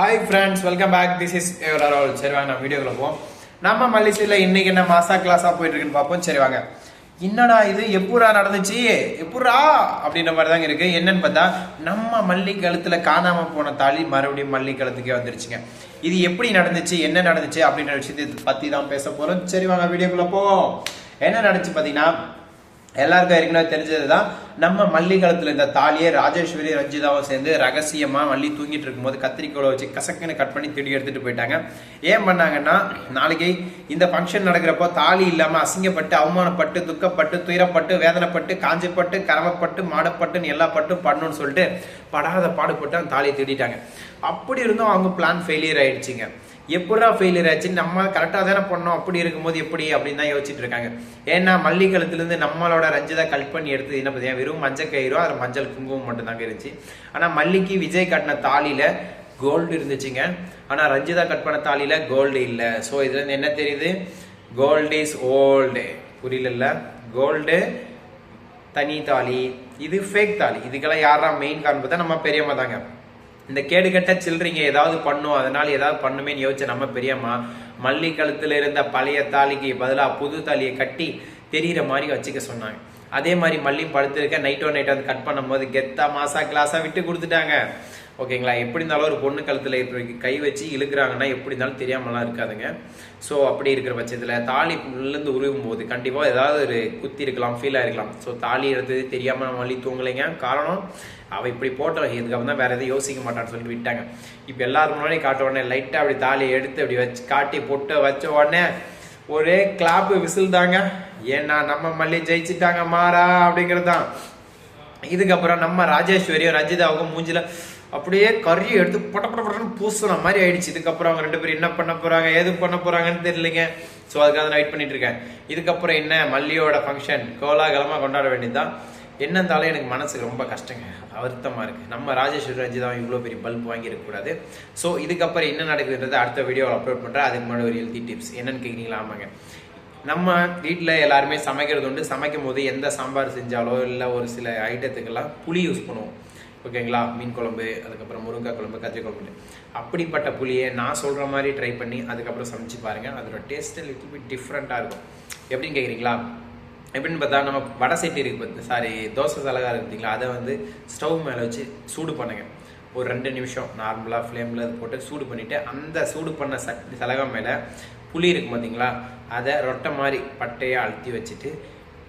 Hi friends welcome back this is roll சரி வாங்க நம்ம வீடியோக்குள்ள போவோம். நம்ம மல்லிசையில் இன்னைக்கு என்ன மாசா கிளாஸாக போயிட்டு இருக்குன்னு பார்ப்போம். சரி வாங்க. என்னடா இது? எப்பூரா நடந்துச்சு? எப்பூரா? அப்படின்ற மாதிரி தாங்க இருக்கு. என்னன்னு பார்த்தா நம்ம மல்லி கழுத்துல காணாம போன தாலி மறுபடியும் மல்லி கழுத்துக்கே வந்துருச்சுங்க. இது எப்படி நடந்துச்சு? என்ன நடந்துச்சு? அப்படின்ற விஷயத்தை பத்தி தான் பேச போறோம். சரி வாங்க வீடியோக்குள்ள போவோம். என்ன நடந்துச்சு பார்த்தீங்கன்னா எல்லாருக்கும் ஏற்கனவே தெரிஞ்சதுதான் நம்ம மல்லிகளத்தில் இந்த தாலியை ராஜேஸ்வரி ரஞ்சிதாவும் சேர்ந்து ரகசியமாக மல்லி தூங்கிட்டு இருக்கும்போது கத்திரிக்கோளை வச்சு கசக்குன்னு கட் பண்ணி திடி எடுத்துட்டு போயிட்டாங்க. ஏன் பண்ணாங்கன்னா நாளைக்கு இந்த ஃபங்க்ஷன் நடக்கிறப்போ தாலி இல்லாமல் அசிங்கப்பட்டு அவமானப்பட்டு துக்கப்பட்டு துயரப்பட்டு வேதனைப்பட்டு காஞ்சப்பட்டு கரமப்பட்டு மாடப்பட்டுன்னு எல்லா பட்டும் பண்ணணும்னு சொல்லிட்டு படாத பாடுபட்டு அந்த தாலியை திட்டாங்க அப்படி இருந்தும் அவங்க பிளான் ஃபெயிலியர் ஆயிடுச்சுங்க. எப்படா ஃபெயிலியர் ஆச்சு? நம்ம கரெக்டாக தானே பண்ணோம். அப்படி இருக்கும்போது எப்படி அப்படின்னு தான் யோசிச்சுட்டு இருக்காங்க. ஏன்னா மல்லிகளத்துலேருந்து நம்மளோட ரஞ்சிதா கல் பண்ணி எடுத்து என்ன பார்த்தீங்கன்னா வெறும் மஞ்சள் கயிறோ அதில் மஞ்சள் குங்குமம் மட்டும்தாங்க இருந்துச்சு. ஆனால் மல்லிக்கு விஜய் கட்டின தாலியில் கோல்டு இருந்துச்சுங்க. ஆனால் ரஞ்சிதா கட் பண்ண தாலியில் கோல்டு இல்லை. ஸோ இதுலேருந்து என்ன தெரியுது? கோல்டு இஸ் ஓல்டு புரியல கோல்டு தனி தாலி. இது ஃபேக் தாலி. இதுக்கெல்லாம் யாரா மெயின் காரணம் பார்த்தா நம்ம பெரியம்மா தாங்க. இந்த கேடு கட்ட சில்லறிங்க ஏதாவது பண்ணும். அதனால ஏதாவது பண்ணுமேன்னு யோசிச்ச நம்ம பெரியம்மா மல்லி கழுத்துல இருந்த பழைய தாலிக்கு பதிலாக புது தாலியை கட்டி தெரியிற மாதிரி வச்சுக்க சொன்னாங்க. அதே மாதிரி மல்லியும் படுத்திருக்க. நைட்டோ நைட் வந்து கட் பண்ணும்போது கெத்தா மாசா கிளாஸா விட்டு கொடுத்துட்டாங்க. ஓகேங்களா? எப்படி இருந்தாலும் ஒரு பொண்ணு கழுத்தில் இப்போ கை வச்சு இழுக்கிறாங்கன்னா எப்படி இருந்தாலும் தெரியாமலாம் இருக்காதுங்க. ஸோ அப்படி இருக்கிற பட்சத்தில் தாலி உள்ளேருந்து உருவும் போது கண்டிப்பாக ஏதாவது ஒரு குத்தி இருக்கலாம் ஃபீலாக இருக்கலாம். ஸோ தாலி எடுத்தது தெரியாமல் நம்ம வழி தூங்கலைங்க. காரணம் அவள் இப்படி போட்டோம் இதுக்கப்புறம் தான் வேறு எதுவும் யோசிக்க மாட்டான்னு சொல்லிட்டு விட்டாங்க. இப்போ எல்லாரும் முன்னாடி காட்ட உடனே லைட்டாக அப்படி தாலியை எடுத்து அப்படி வச்சு காட்டி போட்டு வச்ச உடனே ஒரே கிளாப்பு விசில் தாங்க ஏன்னா நம்ம மல்லி ஜெயிச்சிட்டாங்க மாறா அப்படிங்கிறது தான் இதுக்கப்புறம் நம்ம ராஜேஸ்வரியும் ரஞ்சிதாவுக்கும் மூஞ்சில அப்படியே கறியை எடுத்து பட பட பட்டன்னு பூசுன மாதிரி ஆயிடுச்சு. இதுக்கப்புறம் அவங்க ரெண்டு பேரும் என்ன பண்ண போறாங்க ஏது பண்ண போறாங்கன்னு தெரியலைங்க. ஸோ அதுக்காக நான் வெயிட் பண்ணிட்டு இருக்கேன். இதுக்கப்புறம் என்ன? மல்லியோட ஃபங்க்ஷன் கோலாகலமா கொண்டாட வேண்டியதுதான். என்னந்தாலும் எனக்கு மனசுக்கு ரொம்ப கஷ்டங்க. வருத்தமாக இருக்குது நம்ம ராஜேஸ்வரி ரஞ்சிதா இவ்வளோ பெரிய பல்ப் வாங்கியிருக்கக்கூடாது. ஸோ இதுக்கப்புறம் என்ன நடக்குதுன்றதை அடுத்த வீடியோவில் அப்லோட் பண்ணுறேன் அதுக்கு முன்னாடி ஒரு ஹெல்த்தி டிப்ஸ் என்னென்னு கேட்குறீங்களா ஆமாங்க. நம்ம வீட்டில் எல்லாருமே சமைக்கிறது உண்டு. சமைக்கும் போது எந்த சாம்பார் செஞ்சாலோ இல்லை ஒரு சில ஐட்டத்துக்கெல்லாம் புளி யூஸ் பண்ணுவோம். ஓகேங்களா மீன் குழம்பு அதுக்கப்புறம் முருங்கைக்காய் குழம்பு கத்திரி குழம்பு அப்படிப்பட்ட புளியை நான் சொல்கிற மாதிரி ட்ரை பண்ணி அதுக்கப்புறம் சமைச்சு பாருங்கள் அதோட டேஸ்ட்டு லிட்டில் பிட் டிஃப்ரெண்ட்டாக இருக்கும். எப்படின்னு கேட்குறீங்களா எப்படின்னு பார்த்தா நம்ம வடை சட்டி இருக்குது பார்த்து சாரி தோசை சலகா இருக்கு அதை வந்து ஸ்டவ் மேலே வச்சு சூடு பண்ணுங்க. ஒரு ரெண்டு நிமிஷம் நார்மலாக ஃப்ளேமில் போட்டு சூடு பண்ணிவிட்டு அந்த சூடு பண்ண சட்டி சலகா மேலே புளி இருக்கு பார்த்தீங்களா? அதை ரொட்டை மாதிரி பட்டையாக அழுத்தி வச்சுட்டு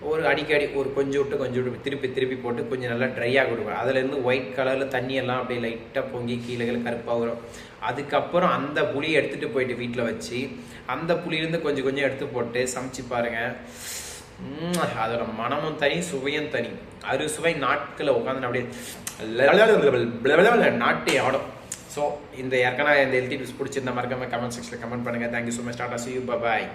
ஒரு அடிக்கடி ஒரு கொஞ்சம் விட்டு கொஞ்சம் விட்டு திருப்பி திருப்பி போட்டு கொஞ்சம் நல்லா ட்ரையாக கொடுக்கும் அதுலேருந்து ஒயிட் கலரில் தண்ணியெல்லாம் அப்படியே லைட்டாக பொங்கி கீழே கீழே கருப்பாக வரும். அதுக்கப்புறம் அந்த புளியை எடுத்துகிட்டு போயிட்டு வீட்டில் வச்சு அந்த புளியிலேருந்து கொஞ்சம் கொஞ்சம் எடுத்து போட்டு சமைச்சு பாருங்கள் அதோட மனமும் தனி சுவையும் தனி அறுசுவை நாட்களை உட்காந்து அப்படியே நாட்டை ஆடும் ஸோ இந்த ஏற்கனவே இந்த ஹெல்த்தி டிப்ஸ் பிடிச்சிருந்த மறக்காம கமெண்ட் செக்ஷனில் கமெண்ட் பண்ணுங்கள் thank you so much tata see you bye